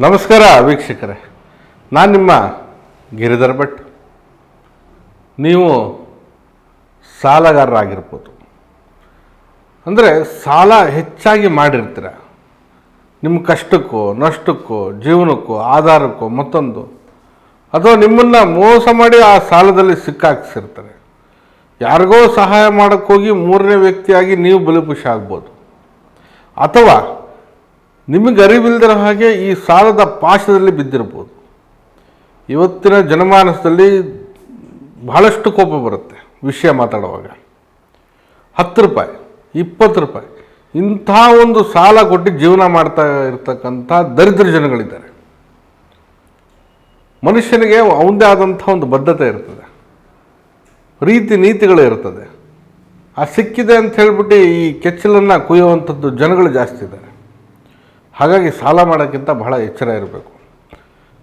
ನಮಸ್ಕಾರ ವೀಕ್ಷಕರೇ. ನಾನು ನಿಮ್ಮ ಗಿರಿಧರ್ ಭಟ್. ನೀವು ಸಾಲಗಾರರಾಗಿರ್ಬೋದು. ಅಂದರೆ ಸಾಲ ಹೆಚ್ಚಾಗಿ ಮಾಡಿರ್ತೀರ. ನಿಮ್ಮ ಕಷ್ಟಕ್ಕೋ, ನಷ್ಟಕ್ಕೋ, ಜೀವನಕ್ಕೋ, ಆಧಾರಕ್ಕೋ ಮತ್ತೊಂದು. ಅಥವಾ ನಿಮ್ಮನ್ನು ಮೋಸ ಮಾಡಿ ಆ ಸಾಲದಲ್ಲಿ ಸಿಕ್ಕಾಕ್ಸಿರ್ತಾರೆ. ಯಾರಿಗೋ ಸಹಾಯ ಮಾಡೋಕ್ಕೋಗಿ ಮೂರನೇ ವ್ಯಕ್ತಿಯಾಗಿ ನೀವು ಬಲಿಪುಷ ಆಗ್ಬೋದು. ಅಥವಾ ನಿಮಗೆ ಅರಿವಿಲ್ಲದಿರೋ ಹಾಗೆ ಈ ಸಾಲದ ಪಾಶದಲ್ಲಿ ಬಿದ್ದಿರ್ಬೋದು. ಇವತ್ತಿನ ಜನಮಾನಸದಲ್ಲಿ ಬಹಳಷ್ಟು ಕೋಪ ಬರುತ್ತೆ ವಿಷಯ ಮಾತಾಡುವಾಗ. ಹತ್ತು ರೂಪಾಯಿ, ಇಪ್ಪತ್ತು ರೂಪಾಯಿ, ಇಂಥ ಒಂದು ಸಾಲ ಕೊಟ್ಟು ಜೀವನ ಮಾಡ್ತಾ ಇರ್ತಕ್ಕಂಥ ದರಿದ್ರ ಜನಗಳಿದ್ದಾರೆ. ಮನುಷ್ಯನಿಗೆ ಅವನದೇ ಆದಂಥ ಒಂದು ಬದ್ಧತೆ ಇರ್ತದೆ. ರೀತಿ ನೀತಿಗಳು ಇರ್ತದೆ. ಆ ಸಿಕ್ಕಿದೆ ಅಂತ ಹೇಳ್ಬಿಟ್ಟು ಈ ಕೆಚ್ಚಲನ್ನು ಕುಯ್ಯುವಂಥದ್ದು ಜನಗಳು ಜಾಸ್ತಿ ಇದ್ದಾರೆ. ಹಾಗಾಗಿ ಸಾಲ ಮಾಡೋಕ್ಕಿಂತ ಬಹಳ ಎಚ್ಚರ ಇರಬೇಕು.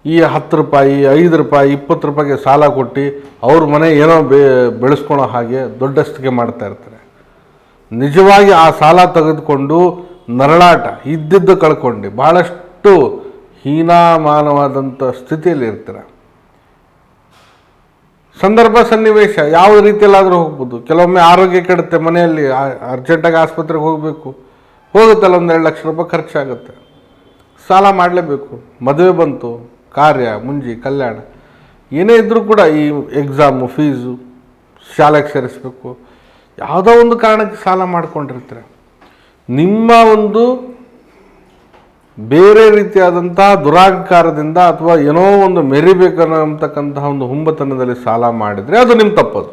ಈ ಹತ್ತು ರೂಪಾಯಿ, ಐದು ರೂಪಾಯಿ, ಇಪ್ಪತ್ತು ರೂಪಾಯಿಗೆ ಸಾಲ ಕೊಟ್ಟು ಅವ್ರ ಮನೆ ಏನೋ ಬೆ, ಬೆಳೆಸ್ಕೊಳೋ ಹಾಗೆ ದೊಡ್ಡಸ್ತಿಗೆ ಮಾಡ್ತಾ ಇರ್ತಾರೆ. ನಿಜವಾಗಿ ಆ ಸಾಲ ತೆಗೆದುಕೊಂಡು ನರಳಾಟ ಇದ್ದಿದ್ದು ಕಳ್ಕೊಂಡು. ಭಾಳಷ್ಟು ಹೀನಾಮಾನವಾದಂಥ ಸ್ಥಿತಿಯಲ್ಲಿ ಇರ್ತಾರೆ. ಸಂದರ್ಭ ಸನ್ನಿವೇಶ ಯಾವ ರೀತಿಯಲ್ಲಾದರೂ ಹೋಗ್ಬೋದು. ಕೆಲವೊಮ್ಮೆ ಆರೋಗ್ಯ ಕೆಡುತ್ತೆ ಮನೆಯಲ್ಲಿ ಅರ್ಜೆಂಟಾಗಿ ಆಸ್ಪತ್ರೆಗೆ ಹೋಗಬೇಕು. ಹೋಗುತ್ತಲ್ಲ ಒಂದು ಎರಡು ಲಕ್ಷ ರೂಪಾಯಿ ಖರ್ಚಾಗುತ್ತೆ. ಸಾಲ ಮಾಡಲೇಬೇಕು. ಮದುವೆ ಬಂತು, ಕಾರ್ಯ, ಮುಂಜಿ, ಕಲ್ಯಾಣ. ಏನೇ ಇದ್ದರೂ ಕೂಡ ಈ ಎಕ್ಸಾಮು ಫೀಸು ಶಾಲೆಗೆ ಸೇರಿಸ್ಬೇಕು. ಯಾವುದೋ ಒಂದು ಕಾರಣಕ್ಕೆ ಸಾಲ ಮಾಡ್ಕೊಂಡಿರ್ತಾರೆ. ನಿಮ್ಮ ಒಂದು ಬೇರೆ ರೀತಿಯಾದಂತಹ ದುರಾಂಕಾರದಿಂದ ಅಥವಾ ಏನೋ ಒಂದು ಮೆರಿಬೇಕನ್ನತಕ್ಕಂತಹ ಒಂದು ಹುಂಬತನದಲ್ಲಿ ಸಾಲ ಮಾಡಿದರೆ ಅದು ನಿಮ್ಮ ತಪ್ಪದು.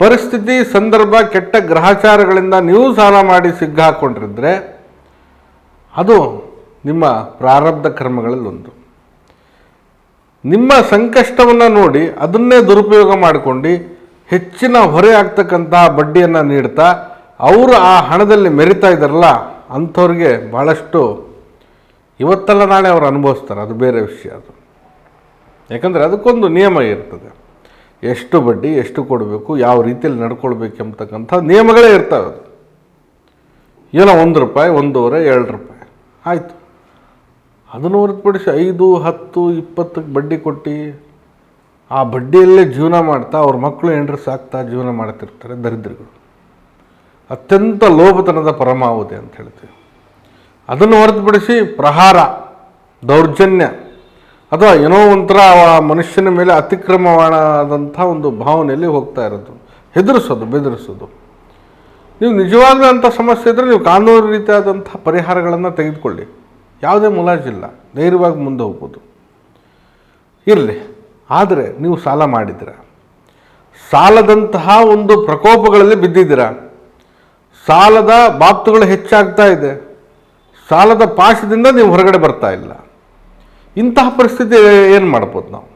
ಪರಿಸ್ಥಿತಿ, ಸಂದರ್ಭ, ಕೆಟ್ಟ ಗ್ರಹಚಾರಗಳಿಂದ ನೀವು ಸಾಲ ಮಾಡಿ ಸಿಗ್ಗಾಕೊಂಡಿದ್ರೆ ಅದು ನಿಮ್ಮ ಪ್ರಾರಬ್ಧ ಕರ್ಮಗಳಲ್ಲಿ ಒಂದು ನಿಮ್ಮ ಸಂಕಷ್ಟವನ್ನು ನೋಡಿ ಅದನ್ನೇ ದುರುಪಯೋಗ ಮಾಡಿಕೊಂಡು ಹೆಚ್ಚಿನ ಹೊರೆ ಆಗ್ತಕ್ಕಂತಹ ಬಡ್ಡಿಯನ್ನು ನೀಡ್ತಾ ಅವರು ಆ ಹಣದಲ್ಲಿ ಮೆರಿತಾ ಇದ್ದಾರಲ್ಲ, ಅಂಥವ್ರಿಗೆ ಭಾಳಷ್ಟು ಇವತ್ತಲ್ಲ ನಾಳೆ ಅವರು ಅನುಭವಿಸ್ತಾರೆ, ಅದು ಬೇರೆ ವಿಷಯ ಅದು. ಯಾಕಂದರೆ ಅದಕ್ಕೊಂದು ನಿಯಮ ಇರ್ತದೆ. ಎಷ್ಟು ಬಡ್ಡಿ, ಎಷ್ಟು ಕೊಡಬೇಕು, ಯಾವ ರೀತಿಯಲ್ಲಿ ನಡ್ಕೊಳ್ಬೇಕು ಎಂಬತಕ್ಕಂಥ ನಿಯಮಗಳೇ ಇರ್ತವೆ ಅದು. ಏನೋ ಒಂದು ರೂಪಾಯಿ, ಒಂದೂವರೆ, ಎರಡು ರೂಪಾಯಿ. ಆಯಿತು. ಅದನ್ನು ಹೊರತುಪಡಿಸಿ ಐದು, ಹತ್ತು, ಇಪ್ಪತ್ತಕ್ಕೆ ಬಡ್ಡಿ ಕೊಟ್ಟು ಆ ಬಡ್ಡಿಯಲ್ಲೇ ಜೀವನ ಮಾಡ್ತಾ ಅವ್ರ ಮಕ್ಕಳು ಹೆಂಡ್ರು ಸಾಕ್ತಾ ಜೀವನ ಮಾಡ್ತಿರ್ತಾರೆ ದರಿದ್ರಗಳು. ಅತ್ಯಂತ ಲೋಭತನದ ಪರಮಾವಧಿ ಅಂತ ಹೇಳ್ತೀವಿ. ಅದನ್ನು ಹೊರತುಪಡಿಸಿ ಪ್ರಹಾರ, ದೌರ್ಜನ್ಯ ಅಥವಾ ಏನೋ ಒಂಥರ ಆ ಮನುಷ್ಯನ ಮೇಲೆ ಅತಿಕ್ರಮವಾದಂಥ ಒಂದು ಭಾವನೆಯಲ್ಲಿ ಹೋಗ್ತಾ ಇರೋದು. ಹೆದರಿಸೋದು, ಬೆದರಿಸೋದು. ನೀವು ನಿಜವಾಗ್ಲೂ ಅಂಥ ಸಮಸ್ಯೆ ಇದ್ದರೆ ನೀವು ಕಾನೂನು ರೀತಿಯಾದಂಥ ಪರಿಹಾರಗಳನ್ನು ತೆಗೆದುಕೊಳ್ಳಿ. ಯಾವುದೇ ಮುಲಾಜಿಲ್ಲ ಧೈರ್ಯವಾಗಿ ಮುಂದೆ ಹೋಗ್ಬೋದು. ಇರಲಿ, ಆದರೆ ನೀವು ಸಾಲ ಮಾಡಿದ್ದೀರ? ಸಾಲದಂತಹ ಒಂದು ಪ್ರಕೋಪಗಳಲ್ಲಿ ಬಿದ್ದಿದ್ದೀರ? ಸಾಲದ ಬಾಪ್ತುಗಳು ಹೆಚ್ಚಾಗ್ತಾ ಇದೆ, ಸಾಲದ ಪಾಶದಿಂದ ನೀವು ಹೊರಗಡೆ ಬರ್ತಾ ಇಲ್ಲ. ಇಂತಹ ಪರಿಸ್ಥಿತಿ ಏನು ಮಾಡ್ಬೋದು ನಾವು?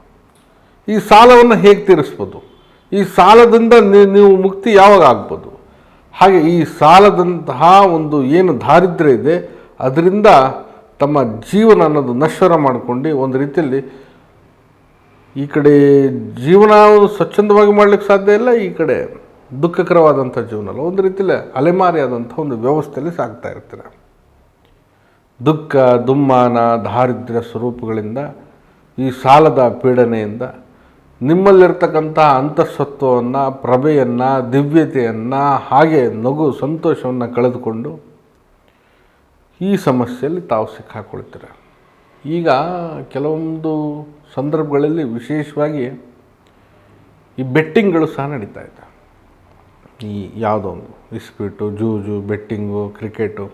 ಈ ಸಾಲವನ್ನು ಹೇಗೆ ತೀರಿಸ್ಬೋದು? ಈ ಸಾಲದಿಂದ ನೀವು ಮುಕ್ತಿ ಯಾವಾಗ ಆಗ್ಬೋದು? ಹಾಗೆ ಈ ಸಾಲದಂತಹ ಒಂದು ಏನು ದಾರಿದ್ರ್ಯ ಇದೆ, ಅದರಿಂದ ತಮ್ಮ ಜೀವನ ಅನ್ನೋದು ನಶ್ವರ ಮಾಡಿಕೊಂಡು ಒಂದು ರೀತಿಯಲ್ಲಿ ಈ ಕಡೆ ಜೀವನ ಸ್ವಚ್ಛಂದವಾಗಿ ಮಾಡಲಿಕ್ಕೆ ಸಾಧ್ಯ ಇಲ್ಲ, ಈ ಕಡೆ ದುಃಖಕರವಾದಂಥ ಜೀವನ ಅಲ್ಲ. ಒಂದು ರೀತಿಯಲ್ಲಿ ಅಲೆಮಾರಿಯಾದಂಥ ಒಂದು ವ್ಯವಸ್ಥೆಯಲ್ಲಿ ಸಾಗ್ತಾ ಇರ್ತಾರೆ. ದುಃಖ, ದುಮ್ಮಾನ, ದಾರಿದ್ರ್ಯ ಸ್ವರೂಪಗಳಿಂದ, ಈ ಸಾಲದ ಪೀಡನೆಯಿಂದ ನಿಮ್ಮಲ್ಲಿರ್ತಕ್ಕಂಥ ಅಂತಃಸತ್ವವನ್ನು, ಪ್ರಭೆಯನ್ನು, ದಿವ್ಯತೆಯನ್ನು, ಹಾಗೆ ನಗು, ಸಂತೋಷವನ್ನು ಕಳೆದುಕೊಂಡು ಈ ಸಮಸ್ಯೆಯಲ್ಲಿ ತಾವು ಸಿಕ್ಕಾಕೊಳ್ತೀರ. ಈಗ ಕೆಲವೊಂದು ಸಂದರ್ಭಗಳಲ್ಲಿ ವಿಶೇಷವಾಗಿ ಈ ಬೆಟ್ಟಿಂಗ್ಗಳು ಸಹ ನಡೀತಾ ಇದೆ. ಈ ಯಾವುದೋ ಒಂದು ಇಸ್ಪೀಟು ಜೂಜು ಬೆಟ್ಟಿಂಗು ಕ್ರಿಕೆಟು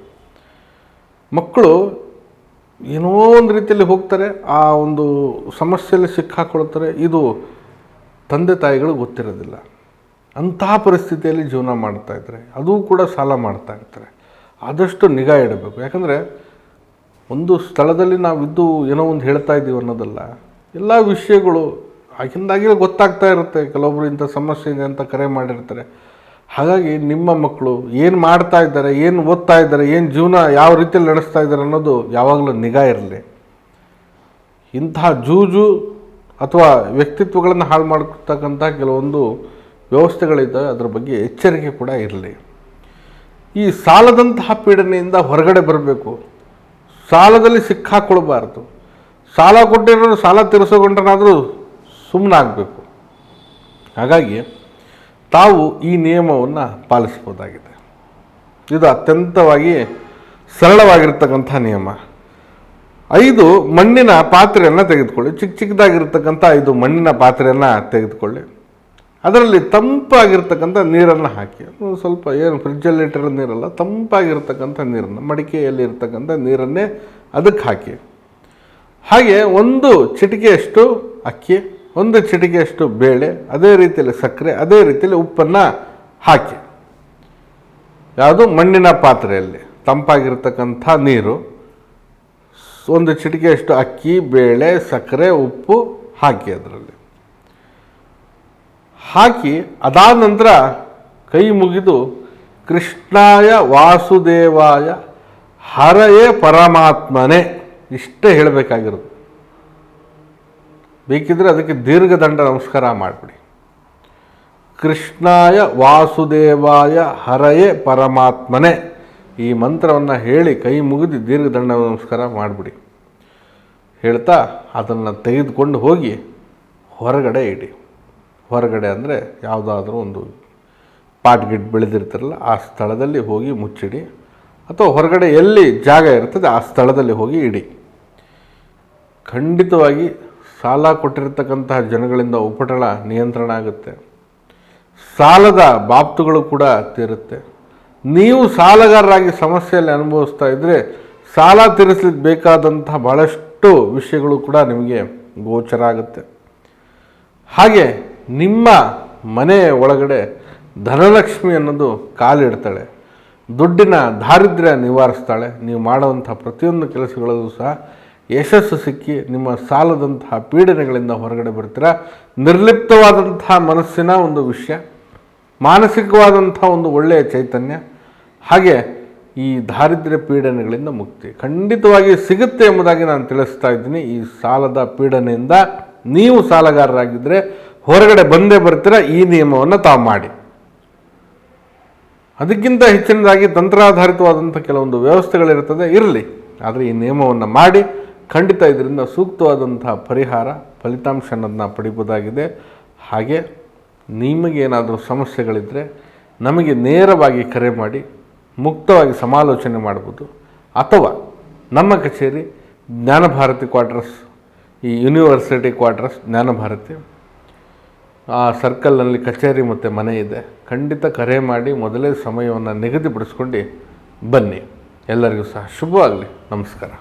ಮಕ್ಕಳು ಏನೋ ಒಂದು ರೀತಿಯಲ್ಲಿ ಹೋಗ್ತಾರೆ, ಆ ಒಂದು ಸಮಸ್ಯೆಯಲ್ಲಿ ಸಿಕ್ಕಾಕೊಳ್ತಾರೆ. ಇದು ತಂದೆ ತಾಯಿಗಳು ಗೊತ್ತಿರೋದಿಲ್ಲ. ಅಂತಹ ಪರಿಸ್ಥಿತಿಯಲ್ಲಿ ಜೀವನ ಮಾಡ್ತಾ ಅದೂ ಅದು ಕೂಡ ಸಾಲ ಮಾಡ್ತಾ ಇರ್ತಾರೆ ಆದಷ್ಟು ನಿಗಾ ಇಡಬೇಕು. ಯಾಕಂದರೆ ಒಂದು ಸ್ಥಳದಲ್ಲಿ ನಾವಿದ್ದು ಏನೋ ಒಂದು ಹೇಳ್ತಾ ಇದ್ದೀವಿ ಅನ್ನೋದಲ್ಲ, ಎಲ್ಲ ವಿಷಯಗಳು ಆಗಿಂದಾಗಲೇ ಗೊತ್ತಾಗ್ತಾ ಇರುತ್ತೆ. ಕೆಲವೊಬ್ಬರು ಇಂಥ ಸಮಸ್ಯೆ ಇದೆ ಅಂತ ಕರೆ ಮಾಡಿರ್ತಾರೆ. ಹಾಗಾಗಿ ನಿಮ್ಮ ಮಕ್ಕಳು ಏನು ಮಾಡ್ತಾ ಇದ್ದಾರೆ, ಏನು ಓದ್ತಾ ಇದ್ದಾರೆ, ಏನು ಜೀವನ ಯಾವ ರೀತಿಯಲ್ಲಿ ನಡೆಸ್ತಾ ಇದ್ದಾರೆ ಅನ್ನೋದು ಯಾವಾಗಲೂ ನಿಗಾ ಇರಲಿ. ಇಂತಹ ಜೂಜು ಅಥವಾ ವ್ಯಕ್ತಿತ್ವಗಳನ್ನು ಹಾಳು ಮಾಡ್ತಕ್ಕಂಥ ಕೆಲವೊಂದು ವ್ಯವಸ್ಥೆಗಳಿದ್ದಾವೆ ಅದರ ಬಗ್ಗೆ ಎಚ್ಚರಿಕೆ ಕೂಡ ಇರಲಿ. ಈ ಸಾಲದಂತಹ ಪೀಡನೆಯಿಂದ ಹೊರಗಡೆ ಬರಬೇಕು. ಸಾಲದಲ್ಲಿ ಸಿಕ್ಕಾಕೊಳ್ಬಾರ್ದು ಸಾಲ ಕೊಟ್ಟಿರೋರು ಸಾಲ ತೀರಿಸೋಗೊಂಡ್ರನಾದರೂ ಸುಮ್ಮನಾಗಬೇಕು ಹಾಗಾಗಿ ತಾವು ಈ ನಿಯಮವನ್ನು ಪಾಲಿಸ್ಬೋದಾಗಿದೆ ಇದು ಅತ್ಯಂತವಾಗಿ ಸರಳವಾಗಿರ್ತಕ್ಕಂಥ ನಿಯಮ. ಐದು ಮಣ್ಣಿನ ಪಾತ್ರೆಯನ್ನು ತೆಗೆದುಕೊಳ್ಳಿ. ಚಿಕ್ಕ ಚಿಕ್ಕದಾಗಿರ್ತಕ್ಕಂಥ ಐದು ಮಣ್ಣಿನ ಪಾತ್ರೆಯನ್ನು ತೆಗೆದುಕೊಳ್ಳಿ. ಅದರಲ್ಲಿ ತಂಪಾಗಿರ್ತಕ್ಕಂಥ ನೀರನ್ನು ಹಾಕಿ. ಸ್ವಲ್ಪ ಏನು ಫ್ರಿಜ್ಜಲ್ಲಿ ಇಟ್ಟಿರೋ ನೀರಲ್ಲ, ತಂಪಾಗಿರ್ತಕ್ಕಂಥ ನೀರನ್ನು ಮಡಿಕೆಯಲ್ಲಿ ಇರ್ತಕ್ಕಂಥ ನೀರನ್ನೇ ಅದಕ್ಕೆ ಹಾಕಿ. ಹಾಗೆ ಒಂದು ಚಿಟಿಕೆಯಷ್ಟು ಅಕ್ಕಿ, ಒಂದು ಚಿಟಿಕೆಯಷ್ಟು ಬೇಳೆ, ಅದೇ ರೀತಿಯಲ್ಲಿ ಸಕ್ಕರೆ, ಅದೇ ರೀತಿಯಲ್ಲಿ ಉಪ್ಪನ್ನು ಹಾಕಿ. ಯಾವುದು? ಮಣ್ಣಿನ ಪಾತ್ರೆಯಲ್ಲಿ ತಂಪಾಗಿರ್ತಕ್ಕಂಥ ನೀರು, ಒಂದು ಚಿಟಿಕೆಯಷ್ಟು ಅಕ್ಕಿ, ಬೇಳೆ, ಸಕ್ಕರೆ, ಉಪ್ಪು ಹಾಕಿ ಅದರಲ್ಲಿ. ಹಾಕಿ ಅದಾದ ನಂತರ ಕೈ ಮುಗಿದು ಕೃಷ್ಣಾಯ ವಾಸುದೇವಾಯ ಹರಯೇ ಪರಮಾತ್ಮನೇ ಇಷ್ಟೇ ಹೇಳಬೇಕಾಗಿರೋದು. ಬೇಕಿದ್ರೆ ಅದಕ್ಕೆ ದೀರ್ಘದಂಡ ನಮಸ್ಕಾರ ಮಾಡಿಬಿಡಿ. ಕೃಷ್ಣಾಯ ವಾಸುದೇವಾಯ ಹರಯೇ ಪರಮಾತ್ಮನೇ ಈ ಮಂತ್ರವನ್ನು ಹೇಳಿ ಕೈ ಮುಗಿದು ದೀರ್ಘದಂಡ ನಮಸ್ಕಾರ ಮಾಡಿಬಿಡಿ. ಹೇಳ್ತಾ ಅದನ್ನು ತೆಗೆದುಕೊಂಡು ಹೋಗಿ ಹೊರಗಡೆ ಇಡಿ. ಹೊರಗಡೆ ಅಂದರೆ ಯಾವುದಾದ್ರೂ ಒಂದು ಪಾಟ್ ಗಿಟ್ ಬೆಳೆದಿರ್ತಾರಲ್ಲ, ಆ ಸ್ಥಳದಲ್ಲಿ ಹೋಗಿ ಮುಚ್ಚಿಡಿ. ಅಥವಾ ಹೊರಗಡೆ ಎಲ್ಲಿ ಜಾಗ ಇರ್ತದೆ, ಆ ಸ್ಥಳದಲ್ಲಿ ಹೋಗಿ ಇಡಿ. ಖಂಡಿತವಾಗಿ ಸಾಲ ಕೊಟ್ಟಿರತಕ್ಕಂತಹ ಜನಗಳಿಂದ ಉಪಟಳ ನಿಯಂತ್ರಣ ಆಗುತ್ತೆ. ಸಾಲದ ಬಾಪ್ತುಗಳು ಕೂಡ ತೀರುತ್ತೆ. ನೀವು ಸಾಲಗಾರರಾಗಿ ಸಮಸ್ಯೆಯಲ್ಲಿ ಅನುಭವಿಸ್ತಾ ಇದ್ದರೆ ಸಾಲ ತೀರಿಸಲಿಕ್ಕೆ ಬೇಕಾದಂತಹ ಭಾಳಷ್ಟು ವಿಷಯಗಳು ಕೂಡ ನಿಮಗೆ ಗೋಚರ ಆಗುತ್ತೆ. ಹಾಗೆ ನಿಮ್ಮ ಮನೆ ಒಳಗಡೆ ಧನಲಕ್ಷ್ಮಿ ಅನ್ನೋದು ಕಾಲಿಡ್ತಾಳೆ ದುಡ್ಡಿನ ದಾರಿದ್ರ್ಯ ನಿವಾರಿಸ್ತಾಳೆ. ನೀವು ಮಾಡುವಂಥ ಪ್ರತಿಯೊಂದು ಕೆಲಸಗಳಲ್ಲೂ ಸಹ ಯಶಸ್ಸು ಸಿಕ್ಕಿ ನಿಮ್ಮ ಸಾಲದಂತಹ ಪೀಡನೆಗಳಿಂದ ಹೊರಗಡೆ ಬರ್ತೀರಾ? ನಿರ್ಲಿಪ್ತವಾದಂತಹ ಮನಸ್ಸಿನ ಒಂದು ವಿಷಯ, ಮಾನಸಿಕವಾದಂಥ ಒಂದು ಒಳ್ಳೆಯ ಚೈತನ್ಯ, ಹಾಗೆ ಈ ದಾರಿದ್ರ್ಯ ಪೀಡನೆಗಳಿಂದ ಮುಕ್ತಿ. ಖಂಡಿತವಾಗಿ ಸಿಗುತ್ತೆ ಎಂಬುದಾಗಿ ನಾನು ತಿಳಿಸ್ತಾ ಇದ್ದೀನಿ. ಈ ಸಾಲದ ಪೀಡನೆಯಿಂದ ನೀವು ಸಾಲಗಾರರಾಗಿದ್ದರೆ ಹೊರಗಡೆ ಬಂದೇ ಬರ್ತೀರಾ ಈ ನಿಯಮವನ್ನು ತಾವು ಮಾಡಿ. ಅದಕ್ಕಿಂತ ಹೆಚ್ಚಿನದಾಗಿ ತಂತ್ರಾಧಾರಿತವಾದಂಥ ಕೆಲವೊಂದು ವ್ಯವಸ್ಥೆಗಳಿರ್ತದೆ ಇರಲಿ. ಆದರೆ ಈ ನಿಯಮವನ್ನು ಮಾಡಿ, ಖಂಡಿತ ಇದರಿಂದ ಸೂಕ್ತವಾದಂತಹ ಪರಿಹಾರ, ಫಲಿತಾಂಶ ಅನ್ನೋದನ್ನ ಪಡಿಬೋದಾಗಿದೆ. ಹಾಗೆ ನಿಮಗೇನಾದರೂ ಸಮಸ್ಯೆಗಳಿದ್ದರೆ ನಮಗೆ ನೇರವಾಗಿ ಕರೆ ಮಾಡಿ, ಮುಕ್ತವಾಗಿ ಸಮಾಲೋಚನೆ ಮಾಡ್ಬೋದು. ಅಥವಾ ನಮ್ಮ ಕಚೇರಿ ಜ್ಞಾನಭಾರತಿ ಕ್ವಾರ್ಟರ್ಸ್, ಈ ಯೂನಿವರ್ಸಿಟಿ ಕ್ವಾರ್ಟರ್ಸ್ ಜ್ಞಾನಭಾರತಿ ಆ ಸರ್ಕಲ್ನಲ್ಲಿ ಕಚೇರಿ ಮತ್ತು ಮನೆ ಇದೆ. ಖಂಡಿತ ಕರೆ ಮಾಡಿ ಮೊದಲೇ ಸಮಯವನ್ನು ನಿಗದಿಪಡಿಸ್ಕೊಂಡು ಬನ್ನಿ. ಎಲ್ಲರಿಗೂ ಸಹ ಶುಭವಾಗಲಿ. ನಮಸ್ಕಾರ.